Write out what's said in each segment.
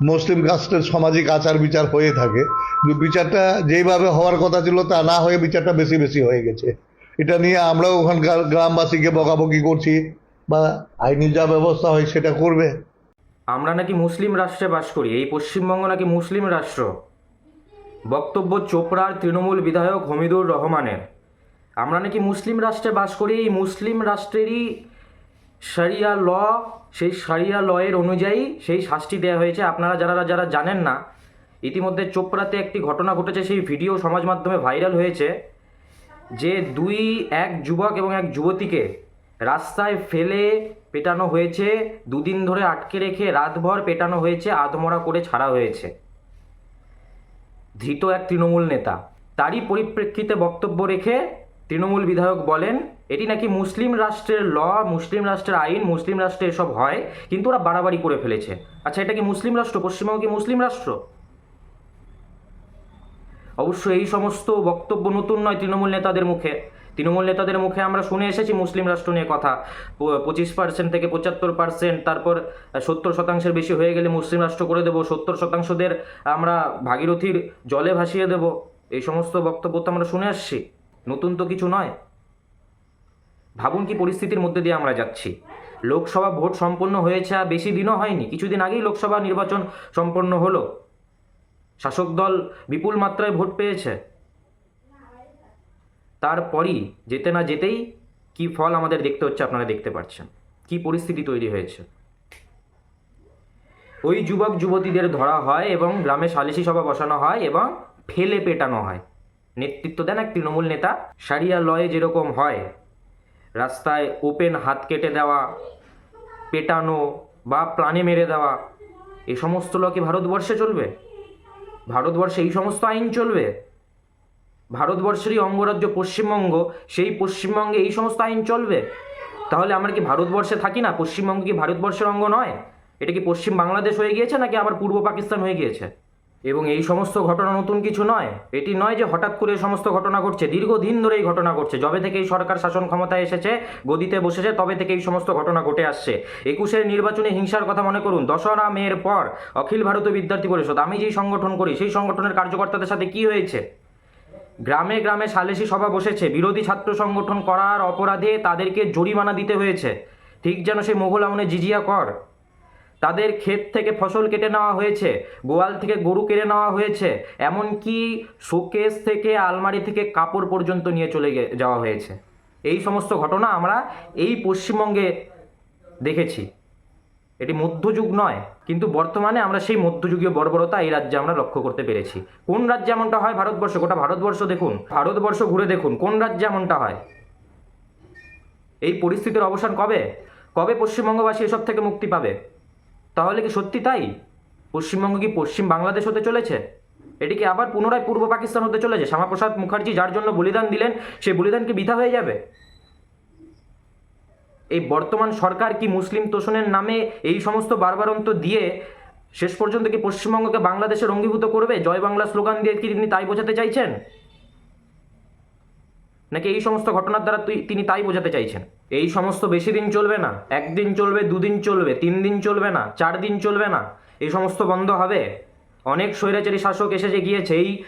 মুসলিম কাস্টের সামাজিক আচার বিচার হয়ে থাকে। বিচারটা যেইভাবে হওয়ার কথা ছিল, তা না হয়ে বিচারটা বেশি বেশি হয়ে গেছে। এটা নিয়ে আমরাও ওখানকার গ্রামবাসীকে বকাবকি করছি, বা আইনি যা ব্যবস্থা হয় সেটা করবে। আমরা নাকি মুসলিম রাষ্ট্রে বাস করি, এই পশ্চিমবঙ্গ নাকি মুসলিম রাষ্ট্র? বক্তব্য চোপড়ার তৃণমূল বিধায়ক হমিদুর রহমানের। আমরা নাকি মুসলিম রাষ্ট্রে বাস করি, এই মুসলিম রাষ্ট্রেরই সারিয়া ল, সেই সারিয়া লয়ের অনুযায়ী সেই শাস্তি দেওয়া হয়েছে। আপনারা যারা যারা জানেন না, ইতিমধ্যে চোপড়াতে একটি ঘটনা ঘটেছে, সেই ভিডিও সমাজ মাধ্যমে ভাইরাল হয়েছে, যে দুই, এক যুবক এবং এক যুবতীকে রাস্তায় ফেলে পেটানো হয়েছে, দুদিন ধরে আটকে রেখে রাতভর পেটানো হয়েছে, আধমরা করে ছাড়া হয়েছে। ধৃত এক তৃণমূল নেতা। তারই পরিপ্রেক্ষিতে বক্তব্য রেখে তৃণমূল বিধায়ক বলেন, এটি নাকি মুসলিম রাষ্ট্রের ল, মুসলিম রাষ্ট্রের আইন, মুসলিম রাষ্ট্রে এসব হয়, কিন্তু ওরা বাড়াবাড়ি করে ফেলেছে। আচ্ছা এটা কি মুসলিম রাষ্ট্র? পশ্চিমবঙ্গ কি মুসলিম রাষ্ট্র? অবশ্য এই সমস্ত বক্তব্য নতুন নয় তৃণমূল নেতাদের মুখে। তৃণমূল নেতাদের মুখে আমরা শুনে এসেছি মুসলিম রাষ্ট্র নিয়ে কথা। পঁচিশ পার্সেন্ট থেকে পঁচাত্তর পার্সেন্ট, তারপর সত্তর শতাংশের বেশি হয়ে গেলে মুসলিম রাষ্ট্র করে দেবো, সত্তর শতাংশদের আমরা ভাগীরথীর জলে ভাসিয়ে দেব। এই সমস্ত বক্তব্য তো আমরা শুনে আসছি। নতুন তো কিছু নয়। ভাবুন কি পরিস্থিতির মধ্যে দিয়ে আমরা যাচ্ছি। লোকসভা ভোট সম্পন্ন হয়েছে আর বেশি দিনও হয়নি। কিছুদিন আগেই লোকসভা নির্বাচন সম্পন্ন হলো। শাসক দল বিপুল মাত্রায় ভোট পেয়েছে। তারপরই যেতে না যেতেই কি ফল আমাদের দেখতে হচ্ছে আপনারা দেখতে পাচ্ছেন। কি পরিস্থিতি তৈরি হয়েছে। ওই যুবক যুবতীদের ধরা হয় এবং গ্রামে সালিশি সভা বসানো হয় এবং ফেলে পেটানো হয়। নেতৃত্ব দেন এক তৃণমূল নেতা। সারিয়া লয়ে যেরকম হয়, রাস্তায় ওপেন হাত কেটে দেওয়া, পেটানো বা প্রাণে মেরে দেওয়া এই সমস্ত ল কি ভারতবর্ষে চলবে? ভারতবর্ষে এই সমস্ত আইন চলবে? ভারতবর্ষেরই অঙ্গরাজ্য পশ্চিমবঙ্গ, সেই পশ্চিমবঙ্গে এই সমস্ত আইন চলবে? তাহলে আমরা কি ভারতবর্ষে থাকি না? পশ্চিমবঙ্গ কি ভারতবর্ষের অঙ্গ নয়? এটা কি পশ্চিম বাংলাদেশ হয়ে গিয়েছে নাকি আবার পূর্ব পাকিস্তান হয়ে গিয়েছে? এবং এই সমস্ত ঘটনা নতুন কিছু নয়। এটি নয় যে হঠাৎ করে সমস্ত ঘটনা ঘটছে। দীর্ঘদিন ধরে এই ঘটনা ঘটছে। যবে থেকে এই সরকার শাসন ক্ষমতায় এসেছে, গদিতে বসেছে, তবে থেকে এই সমস্ত ঘটনা ঘটে আসছে। একুশের নির্বাচনে হিংসার কথা মনে করুন। দশরা মেয়ের পর অখিল ভারতীয় বিদ্যার্থী পরিষদ। আমি যেই সংগঠন করি, সেই সংগঠনের কার্যকর্তাদের সাথে কি হয়েছে? গ্রামে গ্রামে সালেসি সভা বসেছে। বিরোধী ছাত্র সংগঠন করার অপরাধে তাদেরকে জরিমানা দিতে হয়েছে। ঠিক যেন সেই মোগল আমলে জিজিয়া কর। তাদের ক্ষেত থেকে ফসল কেটে নেওয়া হয়েছে, গোয়াল থেকে গরু কেড়ে নেওয়া হয়েছে, এমনকি শোকেস থেকে আলমারি থেকে কাপড় পর্যন্ত নিয়ে চলে যাওয়া হয়েছে। এই সমস্ত ঘটনা আমরা এই পশ্চিমবঙ্গে দেখেছি। এটি মধ্যযুগ নয়, কিন্তু বর্তমানে আমরা সেই মধ্যযুগীয় বর্বরতা এই রাজ্যে আমরা লক্ষ্য করতে পেরেছি। কোন রাজ্যে এমনটা হয়? ভারতবর্ষ, গোটা ভারতবর্ষ দেখুন। ভারতবর্ষ ঘুরে দেখুন, কোন রাজ্যে এমনটা হয়? এই পরিস্থিতির অবসান কবে? কবে পশ্চিমবঙ্গবাসী এসব থেকে মুক্তি পাবে? তাহলে কি সত্যি তাই? পশ্চিমবঙ্গ কি পশ্চিম বাংলাদেশ হতে চলেছে? এটি কি আবার পুনরায় পূর্ব পাকিস্তান হতে চলেছে? শ্যামাপ্রসাদ মুখার্জি যার জন্য বলিদান দিলেন, সেই বলিদান কি বৃথা হয়ে যাবে? এই বর্তমান সরকার কি মুসলিম তোষণের নামে এই সমস্ত বারবারন্ত দিয়ে শেষ পর্যন্ত কি পশ্চিমবঙ্গকে বাংলাদেশের অঙ্গীভূত করবে? জয় বাংলা স্লোগান দিয়ে কি তিনি তাই বোঝাতে চাইছেন? নাকি এই সমস্ত ঘটনার দ্বারা তিনি তাই বোঝাতে চাইছেন? এই সমস্ত বেশি দিন চলবে না। একদিন চলবে, দুদিন চলবে তিন দিন চলবে না চার দিন চলবে না। এই সমস্ত বন্ধ হবে। অনেক স্বৈরাচারী শাসক এসেছে, গিয়েছে। এই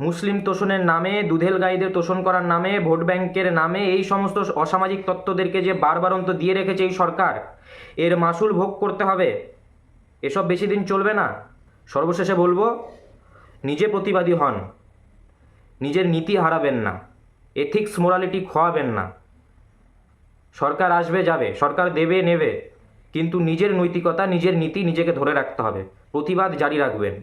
মুসলিম তোষণের নামে দুধেল গাইদের তোষণ করার নামে, ভোট ব্যাংকের নামে, এই সমস্ত অসামাজিক তত্ত্বদেরকে যে বারবারন্ত দিয়ে রেখেছে এই সরকার, এর মাসুল ভোগ করতে হবে। এসব বেশি দিন চলবে না। সর্বশেষে বলব, নিজে প্রতিবাদী হন। নিজের নীতি হারাবেন না। এথিক্স, মোরালিটি খোয়াবেন না। সরকার আসবে, যাবে, সরকার দেবে, নেবে। কিন্তু নিজের নৈতিকতা, নিজের নীতি নিজেকে ধরে রাখতে হবে। প্রতিবাদ জারি রাখবেন।